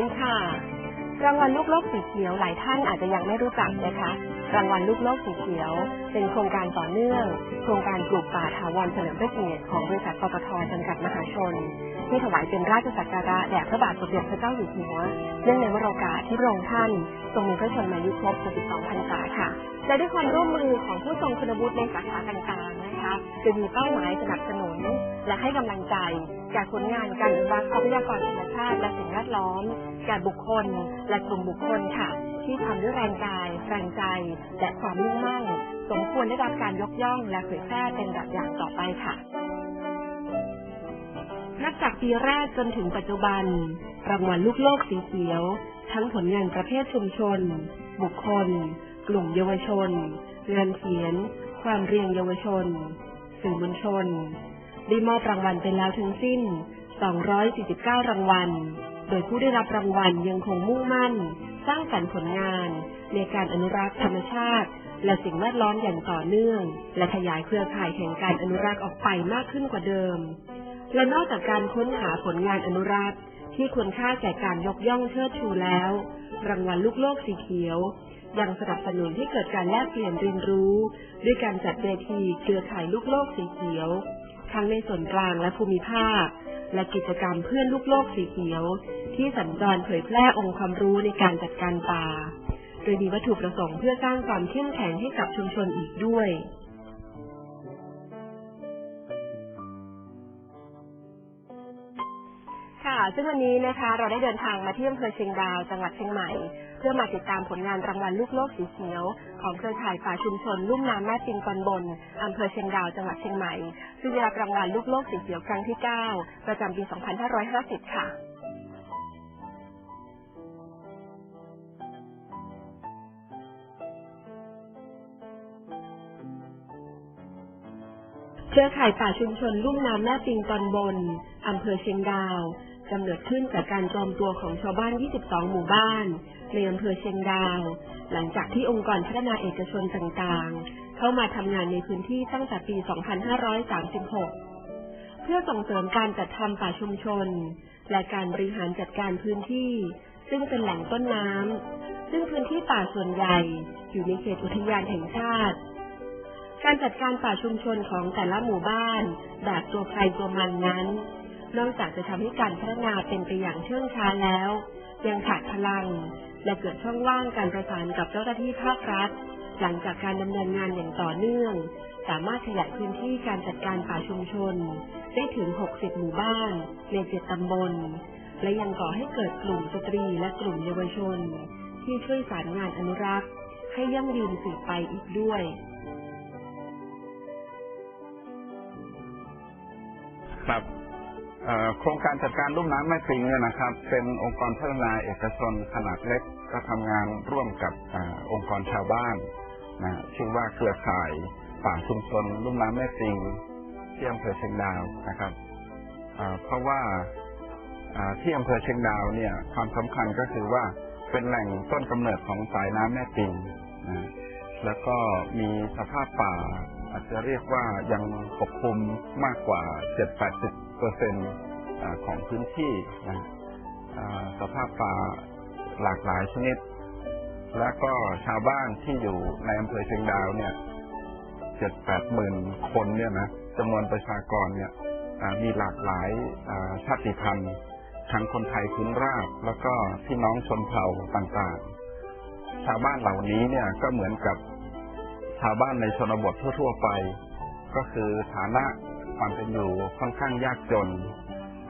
ดีค่ะ รางวัลลูกโลกสีเขียวหลายท่านอาจจะยังไม่รู้จักนะคะ รางวัลลูกโลกสีเขียว เป็นโครงการต่อเนื่อง โครงการปลูกป่าถาวรเฉลิมพระเกียรติของบริษัทปตทจำกัดมหาชน ที่ถวายเป็นราชสักการะแด่พระบาทสมเด็จพระเจ้าอยู่หัว เนื่องในวโรกาสที่พระองค์ท่านทรงมีพระชนมายุครบ72พรรษาค่ะ และด้วยความร่วมมือของผู้ทรงคุณวุฒิในสาขาต่างๆนะคะจะมีเป้าหมายสนับสนุน และให้กำลังใจ แก่ผลงานการอนุรักษ์ทรัพยากรธรรมชาติและสิ่งแวดล้อมแก่บุคคล และกลุ่มบุคคลค่ะ ที่ทำด้วยแรงกาย แรงใจ และความมุ่งมั่น สมควรได้รับการยกย่องและเผยแพร่เป็นแบบอย่างต่อไปค่ะ นับจากปีแรกจนถึงปัจจุบัน รางวัลลูกโลกสีเขียว ทั้งผลงานประเภทชุมชน บุคคล กลุ่มเยาวชนงานเขียน ความเรียงเยาวชน สื่อมวลชน ได้มอบรางวัลไปแล้วทั้งสิ้น 249 รางวัล โดยผู้ได้รับรางวัลยังคงมุ่งมั่น สร้างสรรค์ผลงาน ในการอนุรักษ์ธรรมชาติ และสิ่งแวดล้อมอย่างต่อเนื่อง และขยายเครือข่ายแห่งการอนุรักษ์ออกไปมากขึ้นกว่าเดิม และนอกจากการค้นหาผลงานอนุรักษ์ ที่ควรค่าแก่การยกย่องเชิดชูแล้ว รางวัลลูกโลกสีเขียวยังสนับสนุนให้เกิดการแลกเปลี่ยนเรียนรู้ ด้วยการจัดเวทีเครือข่ายลูกโลกสีเขียว ทั้งในส่วนกลางและภูมิภาค และกิจกรรมเพื่อนลูกโลกสีเขียว ที่สัญจรเผยแพร่องค์ความรู้ในการจัดการป่า โดยมีวัตถุประสงค์เพื่อสร้างความเข้มแข็งให้กับชุมชนอีกด้วยค่ะ ซึ่งวันนี้นะคะ เราได้เดินทางมาที่อำเภอเชียงดาว จังหวัดเชียงใหม่ เพื่อมาติดตามผลงานรางวัลลูกโลกสีเขียว ของเครือข่ายป่าชุมชน ลุ่มน้ำแม่ปิงตอนบนอำเภอเชียงดาว จังหวัดเชียงใหม่ ซึ่งได้รับรางวัลลูกโลกสีเขียวครั้งที่ 9 ประจำปี 2550 ค่ะเครือข่ายป่าชุมชนลุ่มน้ำแม่ปิงตอนบน อำเภอเชียงดาวกำเนิดขึ้นจากการรวมตัวของชาวบ้าน 22 หมู่บ้าน ในอำเภอเชียงดาว หลังจากที่องค์กรพัฒนาเอกชนต่างๆ เข้ามาทำงานในพื้นที่ตั้งแต่ปี 2536 เพื่อส่งเสริมการจัดทำป่าชุมชน และการบริหารจัดการพื้นที่ ซึ่งเป็นแหล่งต้นน้ำซึ่งพื้นที่ป่าส่วนใหญ่ อยู่ในเขตอุทยานแห่งชาติ การจัดการป่าชุมชนของแต่ละหมู่บ้าน แบบตัวใครตัวมันนั้น นอกจากจะทำให้การพัฒนาเป็นไปอย่างเชื่องช้าแล้ว ยังขาดพลังและเกิดช่องว่างการประสานกับเจ้าหน้าที่ภาครัฐ หลังจากการดำเนินงานอย่างต่อเนื่อง สามารถขยายพื้นที่การจัดการป่าชุมชน ได้ถึง 60 หมู่บ้าน ในเจ็ดตำบล และยังก่อให้เกิดกลุ่มสตรีและกลุ่มเยาวชน ที่ช่วยสารงานอนุรักษ์ ให้ยั่งยืนสืบไปอีกด้วยครับโครงการจัดการลุ่มน้ำแม่ปิงเนี่ยนะครับ เป็นองค์กรพัฒนาเอกชนขนาดเล็กก็ทำงานร่วมกับอองค์กรชาวบ้าน นะชื่อว่าเครือข่ายป่าชุมชนลุ่มน้ำแม่ปิงที่อำเภอเชียงดาวนะครับเพราะว่าที่อำเภอเชียงดาวเนี่ยความสำคัญก็คือว่าเป็นแหล่งต้นกำเนิดของสายน้ำแม่ปิงนะแล้วก็มีสภาพป่า อาจจะเรียกว่ายังปกคลุมมากกว่า 7-80เปอร์เซ็นต์ของพื้นที่นะสภาพป่าหลากหลายชนิด และก็ชาวบ้านที่อยู่ในอำเภอเชียงดาวเนี่ยเจ็ดแปดหมื่นคนเนี่ยนะจำนวนประชากรเนี่ยมีหลากหลายชาติพันธุ์ทั้งคนไทยพื้นราบ แล้วก็พี่น้องชนเผ่าต่างๆ ชาวบ้านเหล่านี้เนี่ยก็เหมือนกับชาวบ้านในชนบททั่ว ๆ ไป ก็คือฐานะความเป็นอยู่ค่อนข้างยากจน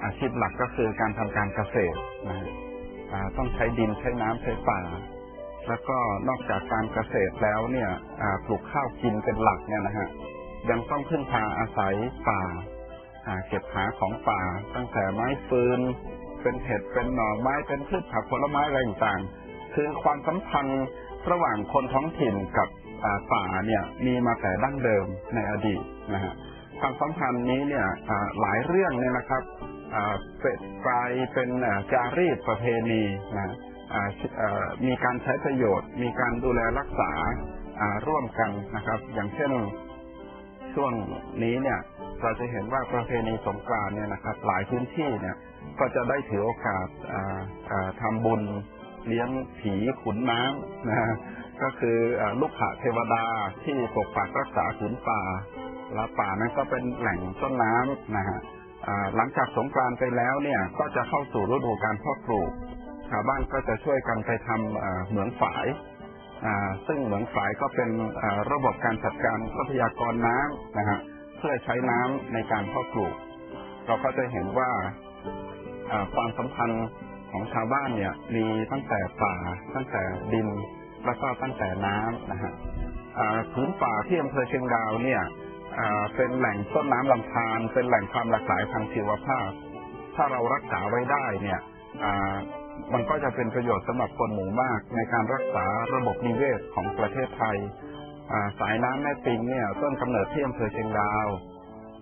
อาชีพหลักก็คือการทำการเกษตรนะต้องใช้ดินใช้น้ำใช้ป่า แล้วก็นอกจากการเกษตรแล้วเนี่ยปลูกข้าวกินเป็นหลักเนี่ยนะฮะยังต้องพึ่งพาอาศัยป่าเก็บหาของป่า ตั้งแต่ไม้ฟืน เป็นเห็ดเป็นหน่อไม้เป็นพืชผักผลไม้อะไรต่างๆคือความสัมพันธ์ระหว่างคนท้องถิ่นกับป่าเนี่ยมีมาแต่ดั้งเดิมในอดีตนะฮะความสัมพันธ์นี้เนี่ยหลายเรื่องเนี่ยนะครับเป็นกลายเป็นจารีตประเพณีนะ มีการใช้ประโยชน์ มีการดูแลรักษาร่วมกันนะครับ อย่างเช่นช่วงนี้เนี่ย เราจะเห็นว่าประเพณีสงกรานเนี่ยนะครับ หลายพื้นที่เนี่ย ก็จะได้ถือโอกาสอ่าอ่าทำบุญเลี้ยงผีขุนน้ำนะก็คืออลูกหะเทวดาที่ปกปักรักษาขืนป่าและป่านั้นก็เป็นแหล่งต้นน้ำนะฮะหลังจากสงกรานไปแล้วเนี่ย ก็จะเข้าสู่ฤดูการเพาะปลูก ชาวบ้านก็จะช่วยกันไปทำเหมืองฝาย ซึ่งเหมืองฝายก็เป็นระบบการจัดการทรัพยากรน้ำนะฮะเพื่อใช้น้ำในการเพาะปลูก เราก็จะเห็นว่าความสัมพันธ์ของชาวบ้านเนี่ยมีตั้งแต่ป่า ตั้งแต่ดินแล้วก็ตั้งแต่น้ำนะฮะพื้นป่าที่อำเภอเชียงดาวเนี่ยเป็นแหล่งต้นน้ำลำธารเป็นแหล่งความหลากหลายทางชีวภาพ ถ้าเรารักษาไว้ได้เนี่ย มันก็จะเป็นประโยชน์สำหรับคนหมู่มาก ในการรักษาระบบนิเวศของประเทศไทย สายน้ำแม่ปิงเนี่ยต้นกำเนิดที่อำเภอเชียงดาว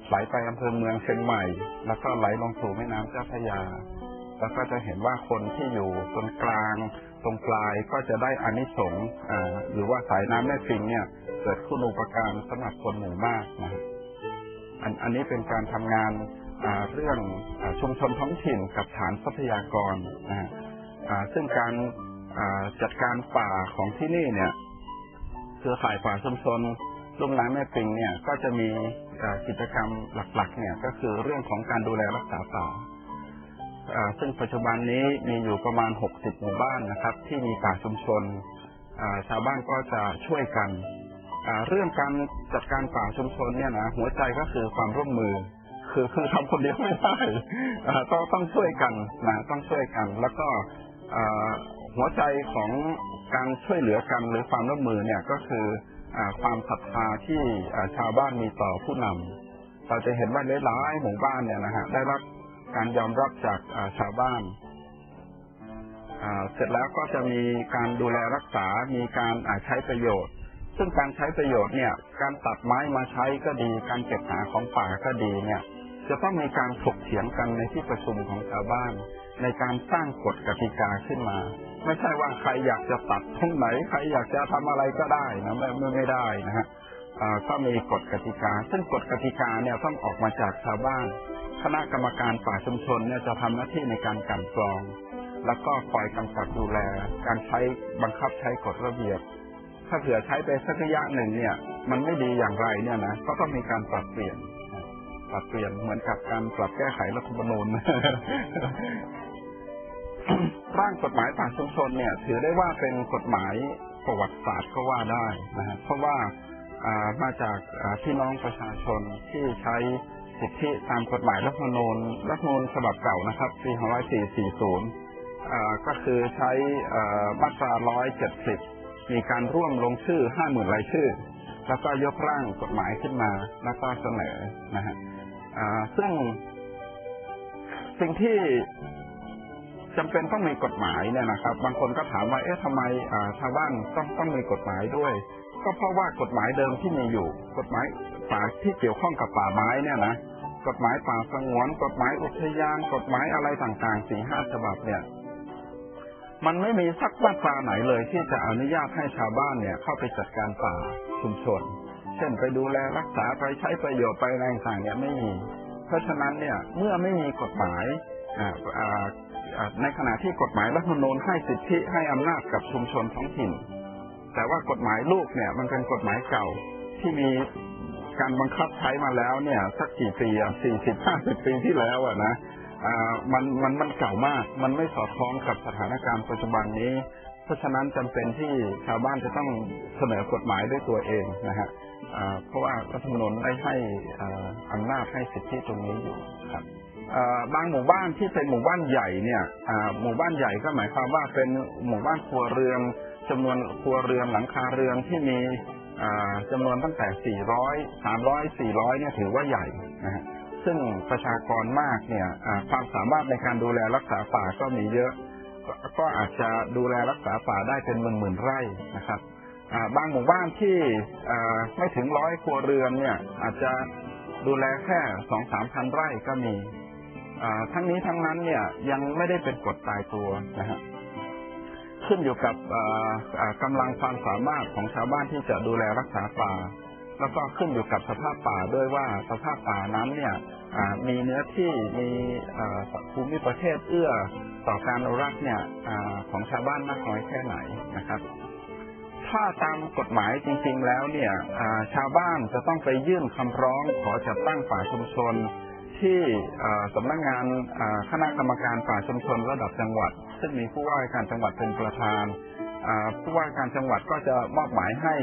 ไหลไปอำเภอเมืองเชียงใหม่ แล้วก็ไหลลงสู่แม่น้ำเจ้าพระยา แล้วก็จะเห็นว่าคนที่อยู่ตรงกลาง ตรงปลายก็จะได้อานิสงส์หรือว่าสายน้ำแม่ปิงเนี่ยเกิดคุณูปการสำหรับคนหมู่มากนะอันอันนี้เป็นการทำงานเรื่องอชุมชนท้องถิ่นกับฐานทรัพยากรนะ ซึ่งการอ่าจัดการป่าของที่นี่เนี่ยเครือข่ายป่าชุมชนลุ่มน้ำแม่ปิงเนี่ยก็จะมีอ่ากิจกรรมหลักๆ เนี่ยก็คือเรื่องของการดูแลรักษาป่าอ่าซึ่งปัจจุบันนี้มีอยู่ประมาณ 60 หมู่บ้านนะครับ ที่มีป่าชุมชนอ่าชาวบ้านก็จะช่วยกันอ่าเรื่องการจัดการป่าชุมชนเนี่ยนะหัวใจก็คือความร่วมมือ คือคือทำคนเดียวไม่ได้อ่าต้องต้องช่วยกันนะต้องช่วยกัน แล้วก็ หัวใจของการช่วยเหลือกันหรือความร่วมมือเนี่ยก็คืออความศรัทธาที่ชาวบ้านมีต่อผู้นำเราจะเห็นว่าหลายๆหมู่บ้านเนี่ยนะฮะได้รับการยอมรับจากชาวบ้านเสร็จแล้วก็จะมีการดูแลรักษา มีการใช้ประโยชน์ ซึ่งการใช้ประโยชน์เนี่ย การตัดไม้มาใช้ก็ดี การเก็บหาของป่าก็ดีเนี่ย จะต้องมีการถกเถียงกันในที่ประชุมของชาวบ้าน ในการสร้างกฎกติกาขึ้นมา ไม่ใช่ว่าใครอยากจะตัดตรงไหน ใครอยากจะทำอะไรก็ได้นะไม่ไม่ไม่ได้นะฮะอ่าก็มีกฎกติกา ซึ่งกฎกติกาเนี่ยต้องออกมาจากชาวบ้าน คณะกรรมการป่าชุมชนเนี่ยจะทำหน้าที่ในการกันกรอง แล้วก็คอยกำกับดูแล การใช้บังคับใช้กฎระเบียบ ถ้าเผื่อใช้ไปสักระยะหนึ่งเนี่ย มันไม่ดีอย่างไรเนี่ยนะก็ต้องมีการปรับเปลี่ยนปรับเปลี่ยนเหมือนกับการปรับแก้ไขรัฐธรรมนูญ ร่างกฎหมายป่าชุมชนเนี่ย ถือได้ว่าเป็นกฎหมายประวัติศาสตร์ก็ว่าได้นะฮะเพราะว่ามาจากพี่น้องประชาชนที่ใช้สิทธิตามกฎหมายรัฐธรรมนูญรัฐธรรมนูญฉบับเก่านะครับปี2440 ก็คือใช้มาตรา 170 มีการร่วมลงชื่อ 50,000 รายชื่อ แล้วก็ยกร่างกฎหมายขึ้นมาแล้วก็เสนอนะฮะซึ่งสิ่งที่ จำเป็นต้องมีกฎหมายเนี่ยนะครับ บางคนก็ถามว่าเอ๊ะทำไมอ่าชาวบ้านต้องต้องมีกฎหมายด้วย ก็เพราะว่ากฎหมายเดิมที่มีอยู่ กฎหมายป่าที่เกี่ยวข้องกับป่าไม้เนี่ยนะกฎหมายป่าสงวน กฎหมายอุทยาน กฎหมายอะไรต่างๆสี่ห้าฉบับเนี่ยมันไม่มีสักมาตราไหนเลยที่จะอนุญาตให้ชาวบ้านเนี่ย เข้าไปจัดการป่าชุมชน เช่นไปดูแลรักษาไปใช้ประโยชน์ไปอะไรต่างๆเนี่ยไม่มี เพราะฉะนั้นเนี่ยเมื่อไม่มีกฎหมายอ่าอ่า ในขณะที่กฎหมายรัฐธรรมนูญให้สิทธิให้อำนาจกับชุมชนท้องถิ่น แต่ว่ากฎหมายลูกเนี่ยมันเป็นกฎหมายเก่าที่มีการบังคับใช้มาแล้วเนี่ยสักกี่ปีอะสี่สิบห้าสิบปีที่แล้วอะนะอ่ามันมันมันเก่ามาก มันไม่สอดคล้องกับสถานการณ์ปัจจุบันนี้ เพราะฉะนั้นจำเป็นที่ชาวบ้านจะต้องเสนอกฎหมายด้วยตัวเองนะฮะอ่า เพราะว่ารัฐธรรมนูญได้ให้อำนาจให้สิทธิตรงนี้อยู่ครับบางหมู่บ้านที่เป็นหมู่บ้านใหญ่เนี่ยหมู่บ้านใหญ่ก็หมายความว่าเป็นหมู่บ้านครัวเรือนจำนวนครัวเรือนหลังคาเรือนที่มีอ่าจำนวนตั้งแต่ 400 300 400 เนี่ยถือว่าใหญ่นะฮะซึ่งประชากรมากเนี่ยความสามารถในการดูแลรักษาป่าก็มีเยอะ ก็อาจจะดูแลรักษาป่าได้เป็นหมื่นหมื่นๆไร่นะครับ บางหมู่บ้านที่ไม่ถึงร้อยครัวเรือนเนี่ย อาจจะดูแลแค่สองสามพันไร่ก็มีทั้งนี้ทั้งนั้นเนี่ยยังไม่ได้เป็นกฎตายตัวนะฮะขึ้นอยู่กับกำลังความสามารถของชาวบ้านที่จะดูแลรักษาป่า แล้วก็ขึ้นอยู่กับสภาพป่าด้วยว่าสภาพป่านั้นเนี่ยมีเนื้อที่มีภูมิประเทศเอื้อต่อการอนุรักษ์เนี่ยอของชาวบ้านมากน้อยแค่ไหนนะครับ ถ้าตามกฎหมายจริง ๆ แล้วเนี่ยชาวบ้านจะต้องไปยื่นคำร้องขอจัดตั้งป่าชุมชน ที่สำนักงานคณะกรรมการป่าชุมชนระดับจังหวัด ซึ่งมีผู้ว่าการจังหวัดเป็นประธานผู้ว่าการจังหวัดก็จะมอบหมายให้